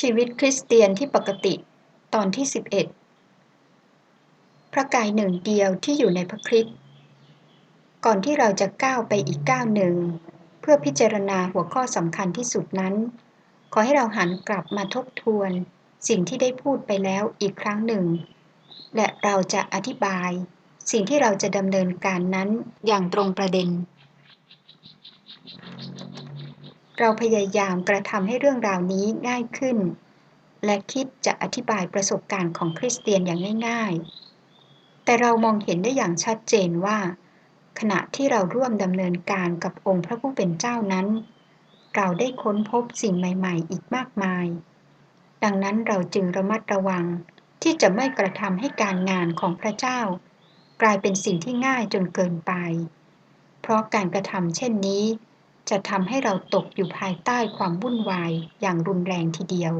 ชีวิตคริสเตียนที่ปกติตอนที่ 11 พระกายหนึ่งเดียวที่อยู่ในพระคริสต์ก่อนที่เราจะก้าวไปอีกก้าวหนึ่ง เพื่อพิจารณาหัวข้อสำคัญที่สุดนั้น ขอให้เราหันกลับมาทบทวน สิ่งที่ได้พูดไปแล้วอีกครั้งหนึ่ง และเราจะอธิบาย สิ่งที่เราจะดำเนินการนั้นอย่างตรงประเด็น เราพยายามกระทำให้เรื่องราวนี้ง่ายขึ้น และคิดจะอธิบายประสบการณ์ของคริสเตียนอย่างง่าย ๆ แต่เรามองเห็นได้อย่างชัดเจนว่า ขณะที่เราร่วมดำเนินการกับองค์พระผู้เป็นเจ้านั้น เราได้ค้นพบสิ่งใหม่ ๆ อีกมากมาย ดังนั้นเราจึงระมัดระวังที่จะไม่กระทำให้การงานของพระเจ้า กลายเป็นสิ่งที่ง่ายจนเกินไป เพราะการกระทำเช่นนี้ จะทำให้เราตกอยู่ภายใต้ความวุ่นวายอย่างรุนแรงทีเดียว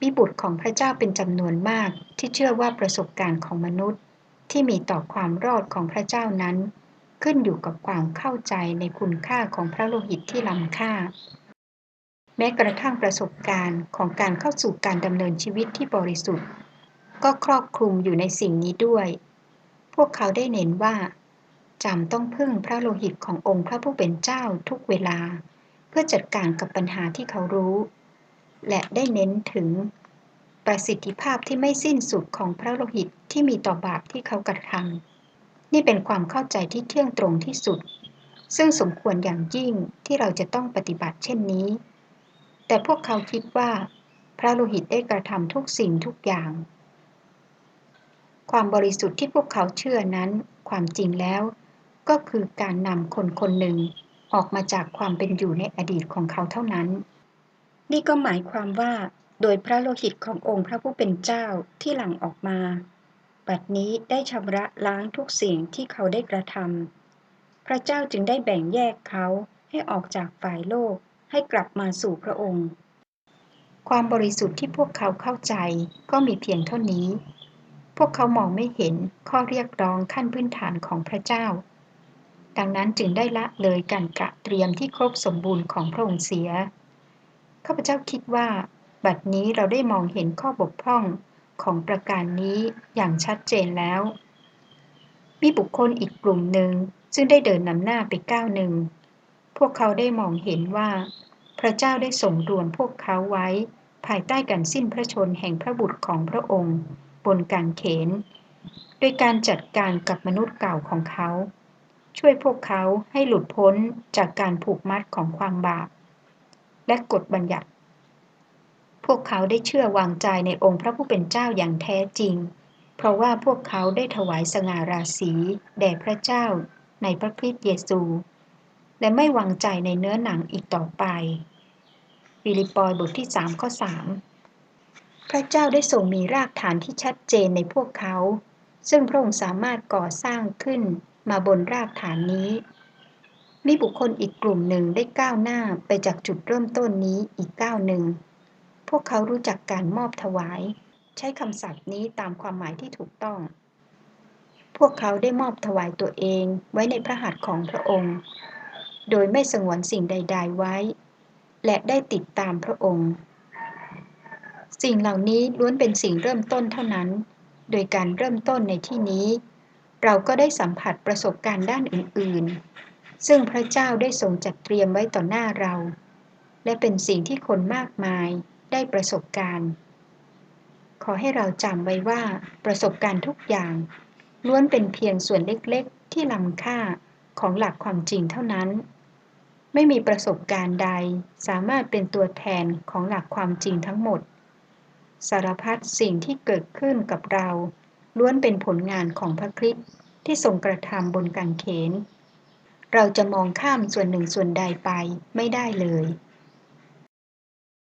วิบุตรของพระเจ้าเป็นจำนวนมากที่เชื่อว่าประสบการณ์ของมนุษย์ ที่มีต่อความรอดของพระเจ้านั้น ขึ้นอยู่กับความเข้าใจในคุณค่าของพระโลหิตที่ล้ำค่า แม้กระทั่งประสบการณ์ของการเข้าสู่การดำเนินชีวิตที่บริสุทธิ์ ก็ครอบคลุมอยู่ในสิ่งนี้ด้วย พวกเขาได้เน้นว่า จำต้องพึ่งพระโลหิตขององค์พระผู้เป็นเจ้าทุกเวลา เพื่อจัดการกับปัญหาที่เขารู้ และได้เน้นถึงประสิทธิภาพที่ไม่สิ้นสุดของพระโลหิตที่มีต่อบาปที่เขากระทำนี่เป็นความเข้าใจที่เที่ยงตรงที่สุด ซึ่งสมควรอย่างยิ่งที่เราจะต้องปฏิบัติเช่นนี้ แต่พวกเขาคิดว่า พระโลหิตได้กระทำทุกสิ่งทุกอย่าง ความบริสุทธิ์ที่พวกเขาเชื่อนั้น ความจริงแล้ว ก็คือการนำคนคนหนึ่งออกมาจากความเป็นอยู่ในอดีตของเขาเท่านั้น นี่ก็หมายความว่า โดยพระโลหิตขององค์พระผู้เป็นเจ้าที่หลั่งออกมา บัดนี้ได้ชำระล้างทุกสิ่งที่เขาได้กระทำพระเจ้าจึงได้แบ่งแยกเขาให้ออกจากฝ่ายโลกให้กลับมาสู่พระองค์ ความบริสุทธิ์ที่พวกเขาเข้าใจก็มีเพียงเท่านี้ พวกเขามองไม่เห็นข้อเรียกร้องขั้นพื้นฐานของพระเจ้า ดังนั้นจึงได้ละเลยการกะเตรียมที่ครบสมบูรณ์ของพระองค์เสีย ข้าพเจ้าคิดว่า บัดนี้เราได้มองเห็นข้อบกพร่องของประการนี้อย่างชัดเจนแล้ว มีบุคคลอีกกลุ่มหนึ่งซึ่งได้เดินนำหน้าไปก้าวหนึ่ง พวกเขาได้มองเห็นว่า พระเจ้าได้ส่งรวมพวกเขาไว้ ภายใต้การสิ้นพระชนแห่งพระบุตรของพระองค์ บนการเขน โดยการจัดการกับมนุษย์เก่าของเขา ช่วยพวกเขาให้หลุดพ้นจากการผูกมัดของความบาป และกฎบัญญัติ พวกเขาได้เชื่อวางใจในองค์พระผู้เป็นเจ้าอย่างแท้จริง เพราะว่าพวกเขาได้ถวายสง่าราศีแด่พระเจ้าในพระคริสต์เยซู และไม่วางใจในเนื้อหนังอีกต่อไปฟิลิปปอยบทที่3ข้อ3พระเจ้าได้ทรงมีรากฐานที่ชัดเจนในพวกเขา ซึ่งพระองค์สามารถก่อสร้างขึ้นมาบนรากฐานนี้ มีบุคคลอีกกลุ่มหนึ่งได้ก้าวหน้าไปจากจุดเริ่มต้นนี้อีกก้าวหนึ่ง พวกเขารู้จักการมอบถวาย ใช้คำศัพท์นี้ตามความหมายที่ถูกต้อง พวกเขาได้มอบถวายตัวเองไว้ในพระหัตถ์ของพระองค์ โดยไม่สงวนสิ่งใด ๆไว้ และได้ติดตามพระองค์ สิ่งเหล่านี้ล้วนเป็นสิ่งเริ่มต้นเท่านั้น โดยการเริ่มต้นในที่นี้ เราก็ได้สัมผัสประสบการณ์ด้านอื่น ๆ ซึ่งพระเจ้าได้ทรงจัดเตรียมไว้ต่อหน้าเรา และเป็นสิ่งที่คนมากมายได้ประสบการณ์ ขอให้เราจำไว้ว่าประสบการณ์ทุกอย่าง ล้วนเป็นเพียงส่วนเล็กๆ ที่ล้ำค่าของหลักความจริงเท่านั้น ไม่มีประสบการณ์ใดสามารถเป็นตัวแทนของหลักความจริงทั้งหมด สารพัดสิ่งที่เกิดขึ้นกับเรา ล้วนเป็นผลงานของพระคริสต์ที่ทรงกระทำบนกางเขน เราจะมองข้ามส่วนหนึ่งส่วนใดไปไม่ได้เลย